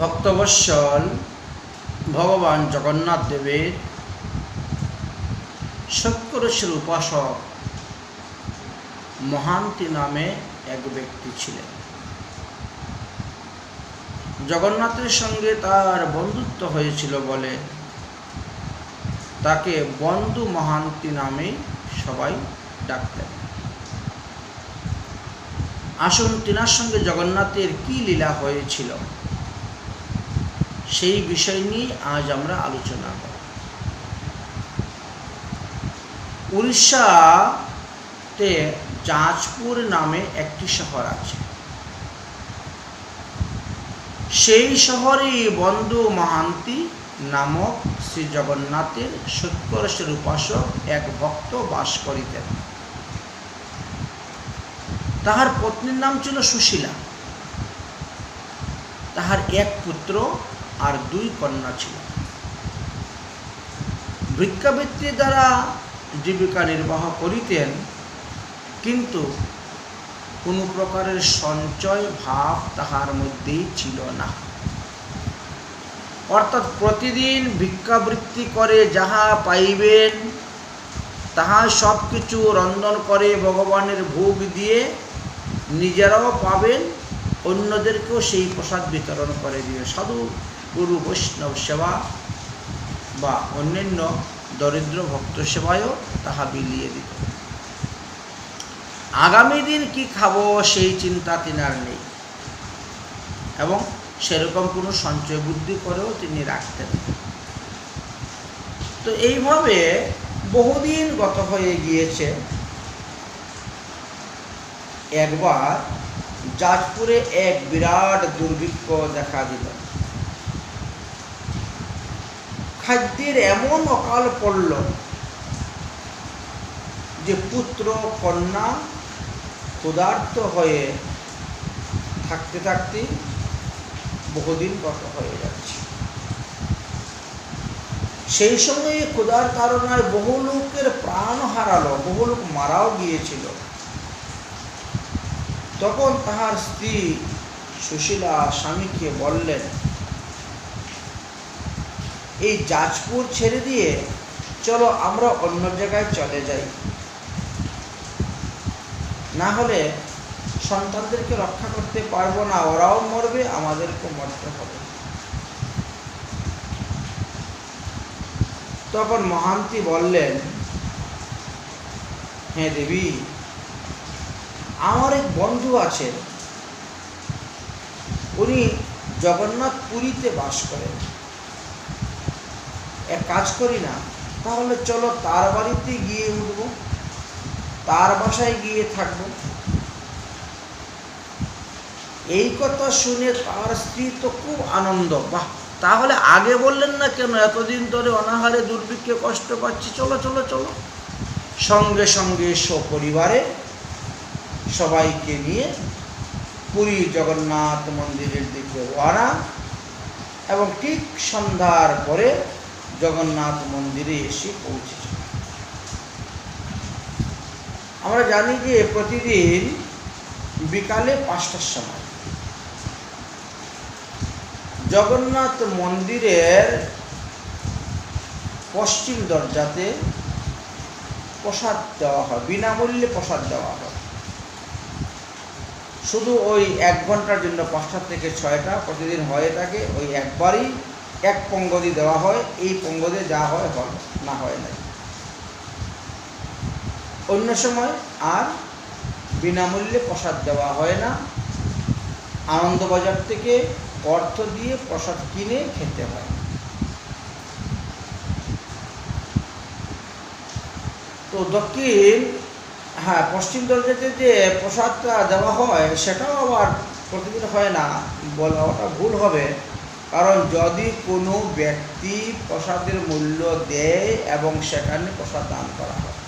ভক্তবৎসল ভগবান জগন্নাথ দেবের সত্যরসের উপাসক মহান্তি নামে এক ব্যক্তি ছিলেন। জগন্নাথের সঙ্গে তার বন্ধুত্ব হয়েছিল বলে তাকে বন্ধু মহান্তি নামে সবাই ডাকতেন। আসুন তিনার সঙ্গে জগন্নাথের কি লীলা হয়েছিল? সেই বিষয় নিয়ে আজ আমরা আলোচনা করব। উড়িষ্যাতে জাজপুর নামে একটি শহর আছে। সেই শহরে বন্ধু মহান্তি নামক শ্রী জগন্নাথের সত্যরসের উপাসক এক ভক্ত বাস করিতেন। তাহার পত্নীর নাম ছিল সুশীলা। তাহার এক পুত্র আর দুই কন্যা ছিল। ভিক্ষাবৃত্তি দ্বারা জীবিকা নির্বাহ করিতেন, কিন্তু কোনো প্রকারের সঞ্চয় ভাব তাহার মধ্যেই ছিল না। অর্থাৎ প্রতিদিন ভিক্ষাবৃত্তি করে যাহা পাইবেন, তাহা সব কিছু রন্ধন করে ভগবানের ভোগ দিয়ে নিজেরাও পাবেন, অন্যদেরকেও সেই প্রসাদ বিতরণ করে দিবে সাধু গুরু বৈষ্ণব সেবা বা অন্যান্য দরিদ্র ভক্ত সেবায়ও তাহা বিলিয়ে দিত। আগামী দিন কি খাব সেই চিন্তা তিনার নেই। এবং সেরকম কোনো সঞ্চয় বুদ্ধি করেও তিনি রাখতেন তো এইভাবে বহুদিন গত হয়ে গিয়েছে। একবার যাজপুরে এক বিরাট দুর্ভিক্ষ দেখা দিল। খাদ্যের এমন অকাল পড়ল যে পুত্র, কন্যা ক্ষুধার্ত হয়ে থাকতে থাকতে বহুদিন গত হয়ে যাচ্ছে। সেই সময়ে ক্ষুধার কারণে বহু লোকের প্রাণ হারালো, বহু লোক মারাও গিয়েছিল। তখন তাহার স্ত্রী সুশীলা স্বামীকে বললেন এই যাজপুর ছেড়ে দিয়ে চলো আমরা অন্য জায়গায় চলে যাই। না হলে সন্তানদেরকে রক্ষা করতে পারব না, ওরাও মরবে, আমাদেরকে মরতে হবে। তখন মহান্তি বললেন হ্যাঁ দেবী, আমার এক বন্ধু আছেন। উনি জগন্নাথ পুরীতে বাস করেন। এক কাজ করি না, তাহলে চলো তার বাড়িতে গিয়ে উঠব, তার বাসায় গিয়ে থাকব। এই কথা শুনে তার স্ত্রী তো খুব আনন্দ। বাহ, তাহলে আগে বললেন না কেন, এতদিন ধরে অনাহারে দুর্ভিক্ষে কষ্ট পাচ্ছি? চলো চলো চলো। সঙ্গে সঙ্গে সপরিবারে সবাইকে নিয়ে পুরী জগন্নাথ মন্দিরের দিকে রওনা। এবং ঠিক সন্ধ্যার পরে জগন্নাথ মন্দিরে এসে পৌঁছেছে। আমরা জানি যে প্রতিদিন বিকালে পাঁচটার সময় জগন্নাথ মন্দিরের পশ্চিম দরজাতে প্রসাদ দেওয়া হয়, বিনামূল্যে প্রসাদ দেওয়া হয়। শুধু ওই এক ঘণ্টার জন্য পাঁচটা থেকে ছয়টা প্রতিদিন হয়ে থাকে, ওই একবারই এক পঙ্গদি দেওয়া হয়, এই পঙ্গদে যা হয় হয়, না হয় নাই। অন্য সময় আর বিনামূল্যে প্রসাদ দেওয়া হয় না। আনন্দবাজার থেকে অর্থ দিয়ে প্রসাদ কিনে খেতে হয়। তো দক্ষিণ হ্যাঁ পশ্চিম দরজাতে যে প্রসাদটা দেওয়া হয়, সেটাও আবার প্রতিদিন হয় না। বলা ওটা ভুল হবে। কারণ যদি কোনো ব্যক্তি প্রসাদের মূল্য দেয় এবং সেখানে প্রসাদ দান করা হয়,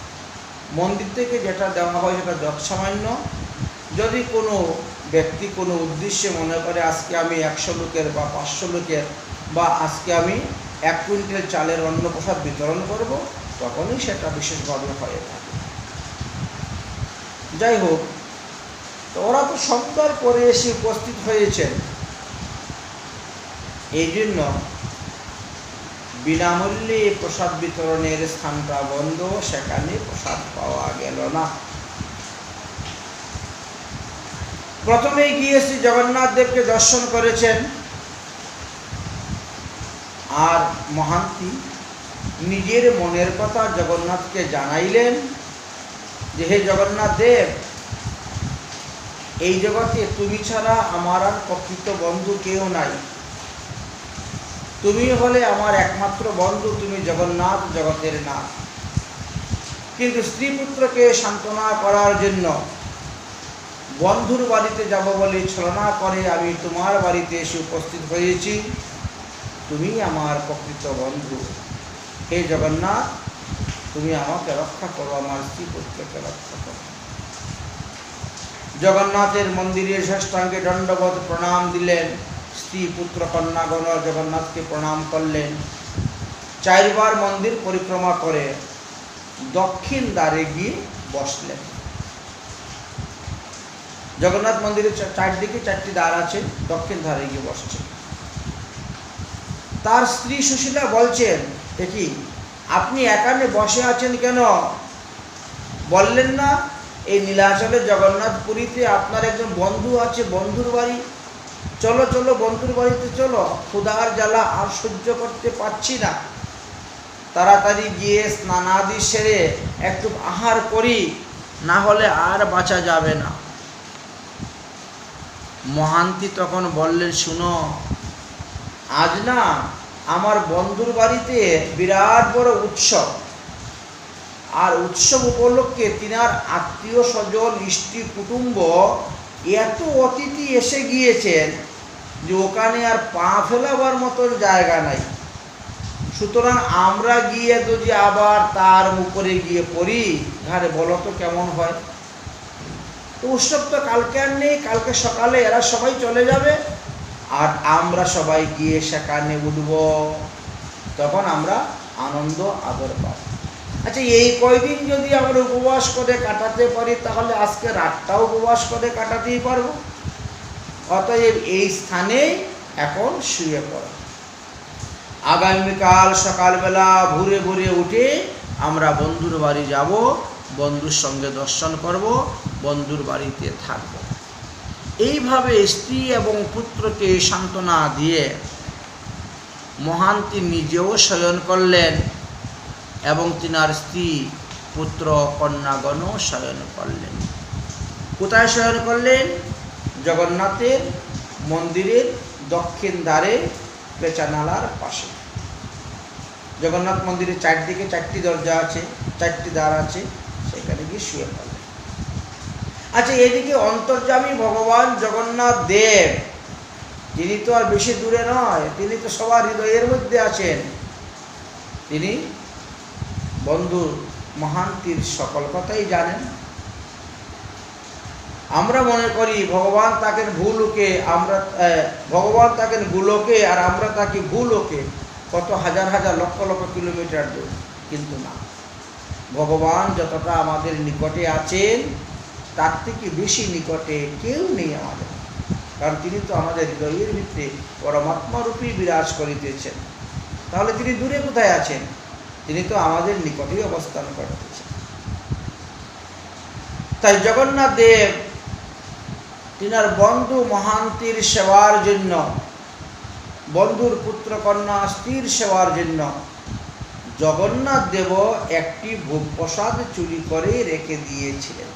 মন্দির থেকে যেটা দেওয়া হয় সেটা যৎসামান্য। যদি কোনো ব্যক্তি কোনো উদ্দেশ্যে মনে করে, আজকে আমি একশো লোকের বা পাঁচশো লোকের বা আজকে আমি এক কুইন্টাল চালের অন্ন প্রসাদ বিতরণ করব, তখনই সেটা বিশেষভাবে হয়ে থাকে। যাই হোক, তো ওরা তো সন্ধ্যার পরে এসে উপস্থিত হয়েছেন। এই জন্য বিনামূল্যে প্রসাদ বিতরণের স্থানটা বন্ধ, সেখানে প্রসাদ পাওয়া গেল না। প্রথমে গিয়ে শ্রী জগন্নাথ দেবকে দর্শন করেছেন, আর মহান্তি নিজের মনের কথা জগন্নাথকে জানাইলেন যে, হে জগন্নাথ দেব, এই জগতে তুমি ছাড়া আমার আর প্রকৃত বন্ধু কেউ নাই। তুমি হলে আমার একমাত্র বন্ধু, তুমি জগন্নাথ, জগতের নাথ। কিন্তু স্ত্রী পুত্রকে সান্ত্বনা করার জন্য বন্ধুর বাড়িতে যাব বলে ছলনা করে আমি তোমার বাড়িতে এসে উপস্থিত হয়েছি। তুমি আমার প্রকৃত বন্ধু। হে জগন্নাথ, তুমি আমাকে রক্ষা করো, আমার স্ত্রী পুত্রকে রক্ষা করো। জগন্নাথের মন্দিরে ষষ্ঠাঙ্গে দণ্ডবোধ প্রণাম দিলেন। স্ত্রী পুত্র কন্যাগণ জগন্নাথকে প্রণাম করলেন। চারবার মন্দির পরিক্রমা করে দক্ষিণ দ্বারে গিয়ে বসলেন। জগন্নাথ মন্দিরের চারদিকে চারটি দ্বার আছে, দক্ষিণ ধারে গিয়ে বসছে। তার স্ত্রী সুশীলা বলছেন দেখি আপনি একানে বসে আছেন কেন? বললেন না, এই নীলাচলে জগন্নাথ পুরীতে আপনার একজন বন্ধু আছে, বন্ধুর বাড়ি। চলো চলো, বন্ধুর বাড়িতে চলো। ক্ষুধার জ্বালা আর সহ্য করতে পারছি না। তাড়াতাড়ি গিয়ে স্নানাদি সেরে একটু আহার করি, না হলে আর বাঁচা যাবে না। মহান্তি তখন বললেন, শুনো, আজ না আমার বন্ধুর বাড়িতে বিরাট বড় উৎসব। আর উৎসব উপলক্ষে তিনার আত্মীয় স্বজন ইষ্টি কুটুম্ব এত অতিথি এসে গিয়েছেন যে ওখানে আর পা ফেলাবার মতন জায়গা নাই। সুতরাং আমরা গিয়ে যদি আবার তার উপরে গিয়ে পড়ি ঘাড়ে বলো তো কেমন হয়? তো উৎসব তো কালকে আর নেই, কালকে সকালে এরা সবাই চলে যাবে আর আমরা সবাই গিয়ে সেখানে উঠব। তখন আমরা আনন্দ, আদর পাব। আচ্ছা এই কয়দিন যদি আমরা উপবাস করে কাটাতে পারি, তাহলে আজকে রাতটাও উপবাস করে কাটাতেই পারব? অতএব এই স্থানে এখন শুয়ে পড়ো। আগামীকাল সকালবেলা ভোরে ভোরে উঠে আমরা বন্ধুর বাড়ি যাব, বন্ধুর সঙ্গে দর্শন করব, বন্ধুর বাড়িতে থাকব। এইভাবে স্ত্রী এবং পুত্রকে সান্ত্বনা দিয়ে মহান্তি নিজেও শয়ন করলেন। এবং তিনার স্ত্রী পুত্র কন্যাগণও শয়ন করলেন। কোথায় শয়ন করলেন? জগন্নাথের মন্দিরের দক্ষিণ দ্বারে পেঁচানালার পাশে। জগন্নাথ মন্দিরের চারদিকে চারটি দরজা আছে, চারটি দ্বার আছে, সেখানে গিয়ে শুয়ে পড়লেন। আচ্ছা এদিকে অন্তর্যামী ভগবান জগন্নাথ দেব, তিনি তো আর বেশি দূরে নয়, তিনি তো সবার হৃদয়ের মধ্যে আছেন। তিনি বন্ধু মহান্তির সকল কথাই জানেন। আমরা মনে করি ভগবান তাকে ভুলোকে, আমরা ভগবান তাকে গুলোকে আর আমরা তাকে ভুলোকে কত হাজার হাজার লক্ষ লক্ষ কিলোমিটার দূর, কিন্তু না। ভগবান যতটা আমাদের নিকটে আছেন, তার থেকে বেশি নিকটে কেউ নেই আমাদের। কারণ তিনি তো আমাদের হৃদয়ের ভিত্তি পরমাত্মা রূপেই বিরাজ করিতেছেন। তাহলে তিনি দূরে কোথায় আছেন? তিনি তো আমাদের নিকটেই অবস্থান করতেছেন। তাই জগন্নাথ দেব তিনার বন্ধু মহান্তির সেবার জন্য, বন্ধুর পুত্র কন্যা স্ত্রীর সেবার জন্য জগন্নাথ দেব একটি ভোগ প্রসাদ চুরি করে রেখে দিয়েছিলেন।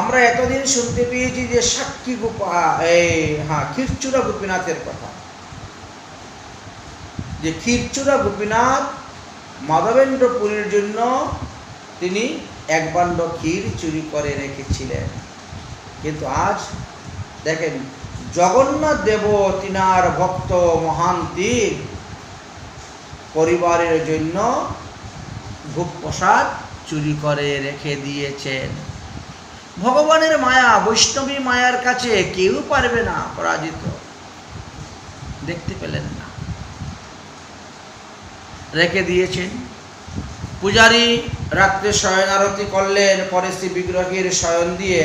আমরা এতদিন শুনতে পেয়েছি যে সাক্ষী গোপা হ্যাঁ ক্ষীরচূড়া গোপীনাথের কথা। যে ক্ষীরচূড়া গোপীনাথ মাধবেন্দ্রপুরীর জন্য তিনি এক বান্ড ক্ষীর চুরি করে রেখেছিলেন। কিন্তু আজ দেখেন, জগন্নাথ দেব তিনার ভক্ত মহান্তির পরিবারের জন্য ভোগ প্রসাদ চুরি করে রেখে দিয়েছেন। ভগবানের মায়া, বৈষ্ণবী মায়ার কাছে কেউ পারবে না, পরাজিত। দেখতে পেলেন না। রেখে দিয়েছেন। পূজারী রাত্রে শয়ন আরতি করলেন, পরে শ্রী বিগ্রহের শয়ন দিয়ে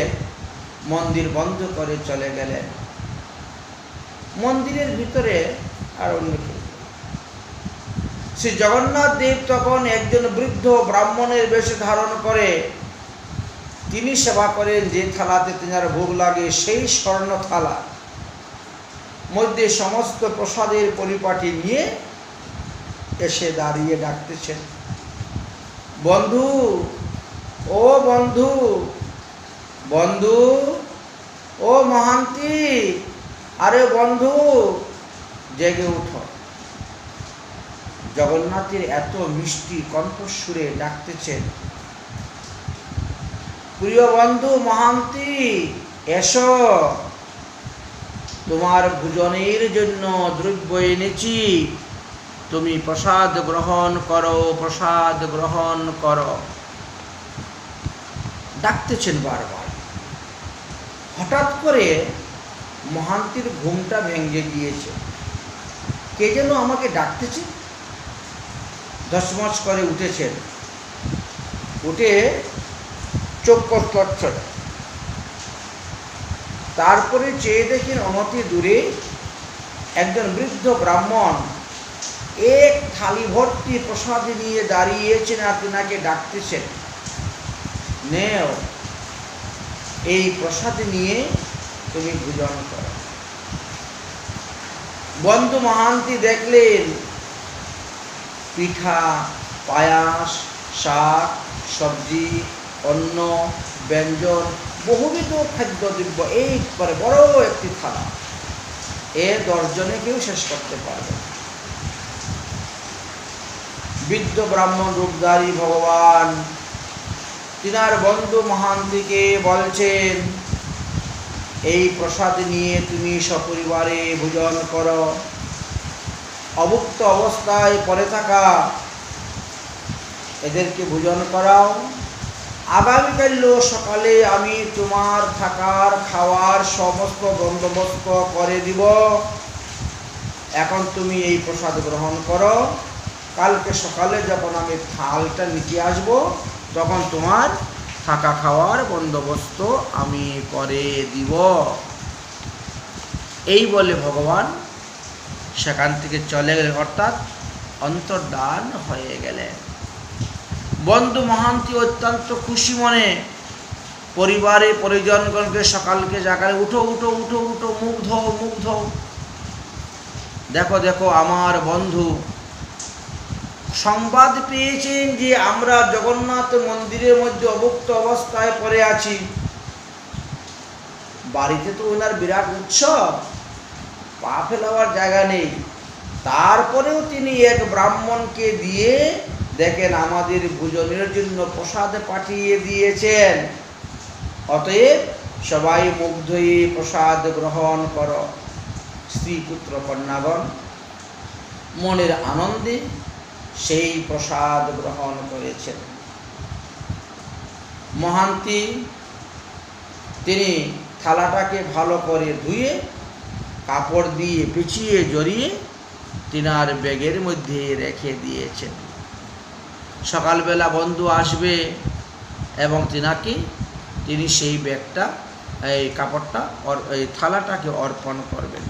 মন্দির বন্ধ করে চলে গেলেন। মন্দিরের ভিতরে আর অন্য শ্রী জগন্নাথ দেব তখন একজন বৃদ্ধ ব্রাহ্মণের বেশ ধারণ করে, তিনি সেবা করেন যে থালাতে তেনার ভোগ লাগে সেই স্বর্ণ থালা মধ্যে সমস্ত প্রসাদের পরিপাটি নিয়ে এসে দাঁড়িয়ে ডাকতেছেন। বন্ধু, ও বন্ধু বন্ধু, ও মহান্তি, আরে বন্ধু, জেগে উঠো। জগন্নাথের এত মিষ্টি কণ্ঠস্বরে ডাকতেছেন, প্রিয় বন্ধু, মহান্তি, এসো। তোমার ভোজনের জন্য দ্রব্য এনেছি। তুমি প্রসাদ গ্রহণ করো, প্রসাদ গ্রহণ করো। ডাকতেছেন বারবার। হঠাৎ করে মহান্তির ঘুমটা ভেঙে গিয়েছে। কে যেন আমাকে ডাকতেছে। ধসমস করে উঠেছেন। উঠে চোখ করছেন তারপরে চেয়ে দেখেন অমতি দূরে একজন বৃদ্ধ ব্রাহ্মণ এক থালি ভর্তি প্রসাদ নিয়ে দাঁড়িয়েছেন আর তেনাকে ডাকতেছেন, নেও, এই প্রসাদ নিয়ে তুমি ভোজন করো বন্ধু মহান্তি দেখলেন, পিঠা, পায়াস, শাক, সবজি, অন্ন, ব্যঞ্জন, বহুবিধ খাদ্যদ্রব্য এই করে বড় একটি থালা এ দশজনে কেউ শেষ করতে পারবে না। বৃদ্ধ ব্রাহ্মণ রূপধারী ভগবান। তিনার বন্ধু মহান্তিকে বলছেন, এই প্রসাদ নিয়ে তুমি সপরিবারে ভোজন করো। অভুক্ত অবস্থায় পড়ে থাকা। এদেরকে ভোজন করাও। আগামীকাল সকালে আমি তোমার থাকার খাওয়ার সমস্ত বন্দোবস্ত করে দিব। এখন তুমি এই প্রসাদ গ্রহণ করো। কালকে সকালে যখন আমি থালটা নিতে আসব, তখন তোমার থাকা খাওয়ার বন্দোবস্ত আমি করে দিব। এই বলে ভগবান সেখান থেকে চলে গেলেন, অর্থাৎ অন্তর্দান হয়ে গেলেন। বন্ধু মহান্তি অত্যন্ত খুশি মনে পরিবারে পরিজনগণকে সকালকে জাগালে, উঠো উঠো উঠো উঠো, মুগ্ধ মুগ্ধ। দেখো দেখো, আমার বন্ধু সংবাদ পেয়েছেন যে আমরা জগন্নাথ মন্দিরের মধ্যে অভুক্ত অবস্থায় পড়ে আছি। বাড়িতে তো ওনার বিরাট উৎসব। পা ফেলাবার জায়গা নেই। তারপরেও তিনি এক ব্রাহ্মণকে দিয়ে দেখেন আমাদের ভোজনের জন্য প্রসাদ পাঠিয়ে দিয়েছেন। অতএব সবাই মুগ্ধ হয়ে প্রসাদ গ্রহণ কর। স্ত্রী পুত্র কন্যাগণ, মনের আনন্দে সেই প্রসাদ গ্রহণ করেছেন। মহান্তি তিনি থালাটাকে ভালো করে ধুয়ে, কাপড় দিয়ে পিছিয়ে জড়িয়ে তিনার ব্যাগের মধ্যে রেখে দিয়েছেন। সকালবেলা বন্ধু আসবে এবং তিনাকে তিনি সেই ব্যাগটা, এই কাপড়টা এই থালাটাকে অর্পণ করবেন।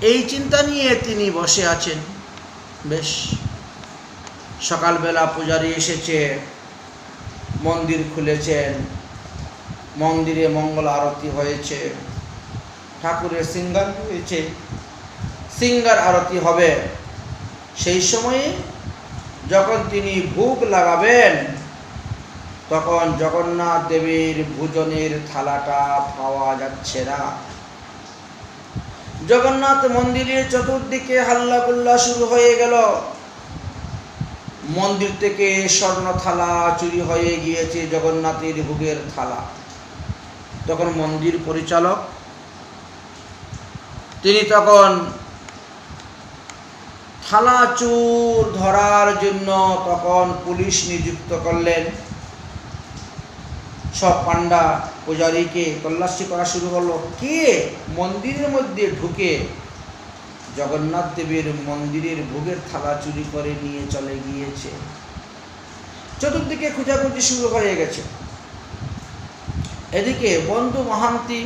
এই চিন্তা নিয়ে তিনি বসে আছেন। বেশ, সকালবেলা পূজারি এসেছে, মন্দির খুলেছেন, মন্দিরে মঙ্গল আরতি হয়েছে, ঠাকুরের সিঙ্গার হয়েছে সিঙ্গার আরতি হবে। সেই সময়ে যখন তিনি ভোগ লাগাবেন, তখন জগন্নাথ দেবীর ভোজনের থালাটা পাওয়া যাচ্ছে না। জগন্নাথ মন্দিরের চতুর্দিকে হাল্লাগুল্লা শুরু হয়ে গেল। মন্দির থেকে স্বর্ণ থালা চুরি হয়ে গিয়েছে জগন্নাথের ভোগের থালা। তখন মন্দির পরিচালক, তিনি তখন থালা চুর ধরার জন্য তখন পুলিশ নিযুক্ত করলেন। সব পান্ডা পূজারীকে তল্লাশি করা শুরু করল কে মন্দিরের মধ্যে ঢুকে জগন্নাথ দেবের মন্দিরের ভোগের থালা চুরি করে নিয়ে চলে গিয়েছে? চতুর্দিকে খোঁজাখুঁজি শুরু হয়ে গেছে। এদিকে বন্ধু মহান্তি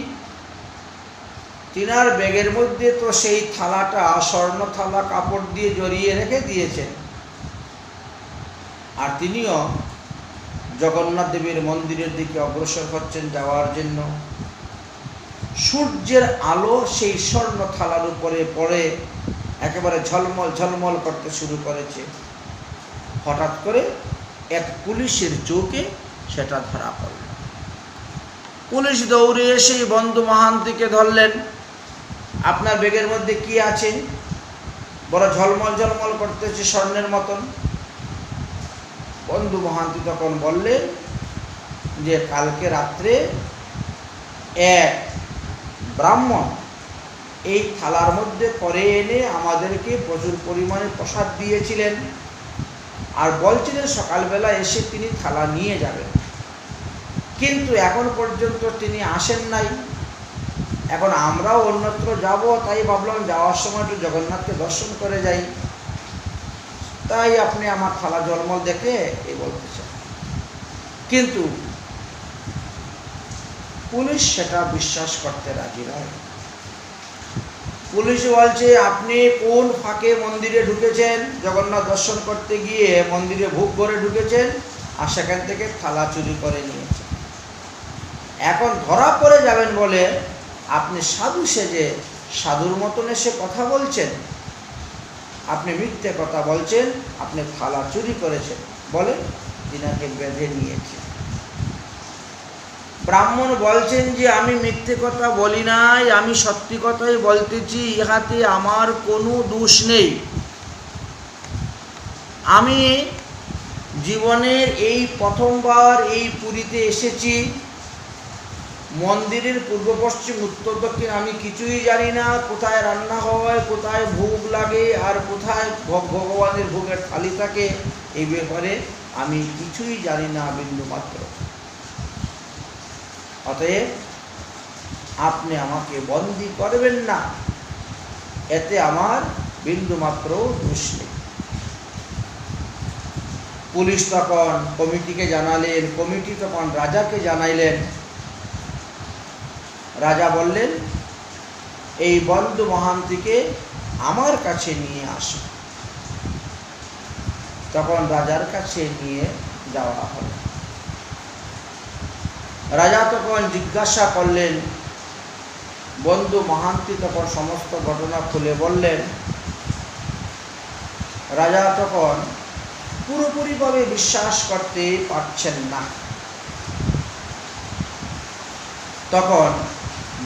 তিনার ব্যাগের মধ্যে তো সেই থালাটা, স্বর্ণ থালা, কাপড় দিয়ে জড়িয়ে রেখে দিয়েছেন। আর তিনিও জগন্নাথ দেবীর মন্দিরের দিকে অগ্রসর হচ্ছেন যাওয়ার জন্য। সূর্যের আলো সেই স্বর্ণ থালার উপরে পড়ে একেবারে ঝলমল ঝলমল করতে শুরু করেছে। হঠাৎ করে এক পুলিশের চোখে সেটা ধরা পড়ল। পুলিশ দৌড়ে এসে বন্ধু মহান্তিকে ধরলেন। আপনার ব্যাগের মধ্যে কি আছে? বড় ঝলমল ঝলমল করতেছে স্বর্ণের মতন। বন্ধু মহান্তি তখন বললেন যে কালকে রাত্রে এক ব্রাহ্মণ এই থালার মধ্যে করে এনে আমাদেরকে প্রচুর পরিমাণে প্রসাদ দিয়েছিলেন। আর বলছিলেন সকালবেলা এসে তিনি থালা নিয়ে যাবেন। কিন্তু এখন পর্যন্ত তিনি আসেন নাই। এখন আমরাও অন্যত্র যাব, তাই ভাবলাম যাওয়ার সময় একটু জগন্নাথকে দর্শন করে যাই। তাই আপনি আমার থালা জলমল দেখে এই বলতেছেন কিন্তু পুলিশ সেটা বিশ্বাস করতে রাজি নয়। পুলিশ বলছে, আপনি কোন ফাঁকে মন্দিরে ঢুকেছেন? জগন্নাথ দর্শন করতে গিয়ে মন্দিরে ভোগ করে ঢুকেছেন আর সেখান থেকে থালা চুরি করে নিয়েছেন। এখন ধরা পড়ে যাবেন বলে আপনি সাধু সেজে সাধুর মতন এসে কথা বলছেন। আপনি মিথ্যে কথা বলছেন, আপনি থালা চুরি করেছেন। বলে তিনাকে বেঁধে নিয়েছেন ব্রাহ্মণ বলছেন যে, আমি মিথ্যে কথা বলি নাই, আমি সত্যি কথাই বলতেছি, ইহাতে আমার কোনো দোষ নেই। আমি জীবনের এই প্রথমবার এই পুরীতে এসেছি মন্দিরের পূর্ব পশ্চিম, উত্তর দক্ষিণ আমি কিছুই জানি না। কোথায় রান্না হয়, কোথায় ভোগ লাগে, আর কোথায় ভগ- ভগবানের ভোগের থালি থাকে এই ব্যাপারে আমি কিছুই জানি না বিন্দু মাত্র। অতএব আপনি আমাকে বন্দি করবেন না। এতে আমার বিন্দু মাত্র দোষ নেই। পুলিশ তখন কমিটিকে জানালেন, কমিটি তখন রাজাকে জানাইলেন রাজা বললেন, এই বন্ধু মহান্তিকে আমার কাছে নিয়ে আসো। তখন রাজার কাছে নিয়ে যাওয়া হলো। রাজা তখন জিজ্ঞাসা করলেন, বন্ধু মহান্তি তখন সমস্ত ঘটনা খুলে বললেন। রাজা তখন পুরোপুরিভাবে বিশ্বাস করতে পারছেন না। তখন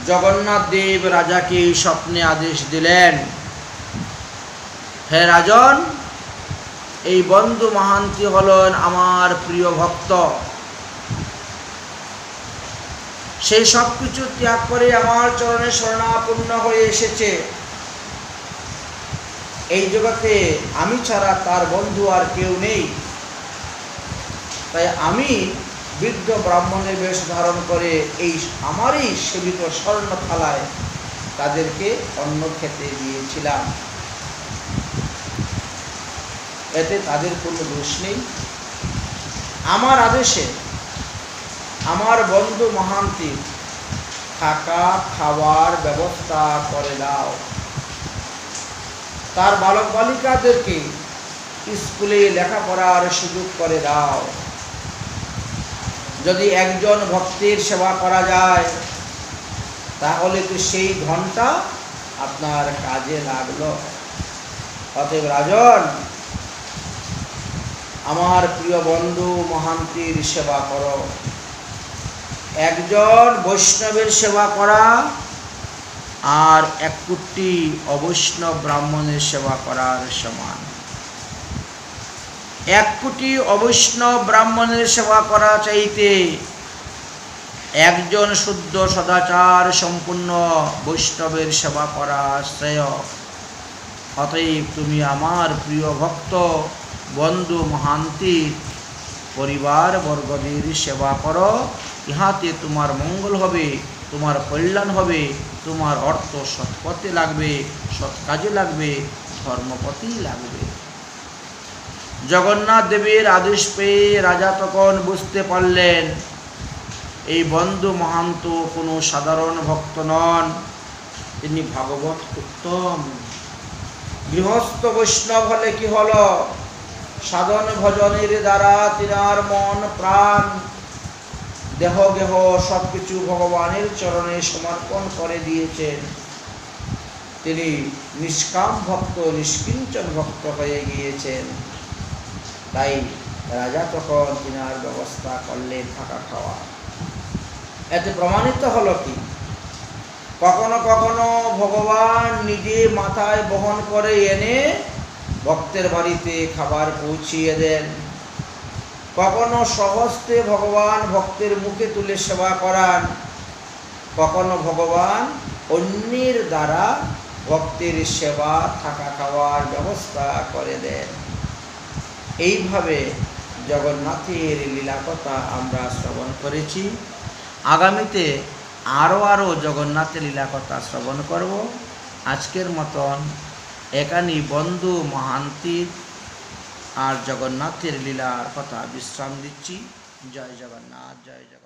জগন্নাথ দেব রাজাকে স্বপ্নে আদেশ দিলেন। হে রাজন, এই বন্ধু মহান্তি হলেন আমার প্রিয় ভক্ত। সেই সব কিছু ত্যাগ করে আমার চরণে শরণাপন্ন হয়ে এসেছে। এই জগতে আমি ছাড়া তার বন্ধু আর কেউ নেই। তাই আমি বৃদ্ধ ব্রাহ্মণের বেশ ধারণ করে এই আমারই সেবিত স্বর্ণ থালায় তাদেরকে অন্ন খেতে দিয়েছিলাম। এতে তাদের কোনো দোষ নেই। আমার আদেশে আমার বন্ধু মহান্তি থাকা, খাওয়ার ব্যবস্থা করে দাও। তার বালক বালিকাদেরকে স্কুলে লেখাপড়ার সুযোগ করে দাও। যদি একজন ভক্তের সেবা করা যায়, তাহলে তো সেই ঘণ্টা আপনার কাজে লাগল। অতএব রাজন, আমার প্রিয় বন্ধু, মহান্তির সেবা করো। একজন বৈষ্ণবের সেবা করা আর এক কোটি অবৈষ্ণব ব্রাহ্মণের সেবা করার সমান। এক কোটি অবৈষ্ণব ব্রাহ্মণের সেবা করা চাইতে একজন শুদ্ধ সদাচার সম্পূর্ণ বৈষ্ণবের সেবা করা শ্রেয়। অতএব তুমি আমার প্রিয় ভক্ত, বন্ধু মহান্তির পরিবার বর্গদের সেবা করো। ইহাতে তোমার মঙ্গল হবে, তোমার কল্যাণ হবে, তোমার অর্থ সৎপথে লাগবে, সৎ কাজে লাগবে ধর্মপথেই লাগবে। জগন্নাথ দেবের আদেশ পেয়ে রাজা তখন বুঝতে পারলেন, এই বন্ধু মহান্ত কোনো সাধারণ ভক্ত নন। তিনি ভাগবত উত্তম। গৃহস্থ বৈষ্ণব হলে কি হলো? সাধন ভজনের দ্বারা তিনার মন প্রাণ, দেহ গেহ সব কিছু ভগবানের চরণে সমর্পণ করে দিয়েছেন। তিনি নিষ্কাম ভক্ত, নিষ্কিঞ্চন ভক্ত হয়ে গিয়েছেন। তাই রাজা তখন তিনার ব্যবস্থা করলেন থাকা খাওয়া। এতে প্রমাণিত হলো কি? কখনো কখনো ভগবান নিজে মাথায় বহন করে এনে ভক্তের বাড়িতে খাবার পৌঁছিয়ে দেন। কখনো সহস্তে ভগবান ভক্তের মুখে তুলে সেবা করান। কখনো ভগবান অন্যের দ্বারা ভক্তের সেবা থাকা খাওয়ার ব্যবস্থা করে দেন। এইভাবে জগন্নাথের লীলা কথা আমরা শ্রবণ করেছি। আগামীতে আরও আরও জগন্নাথের লীলা কথা শ্রবণ করব। আজকের মতন একানি বন্ধু মহান্তির আর জগন্নাথের লীলার কথা বিশ্রাম দিচ্ছি। জয় জগন্নাথ জয় জগন্নাথ।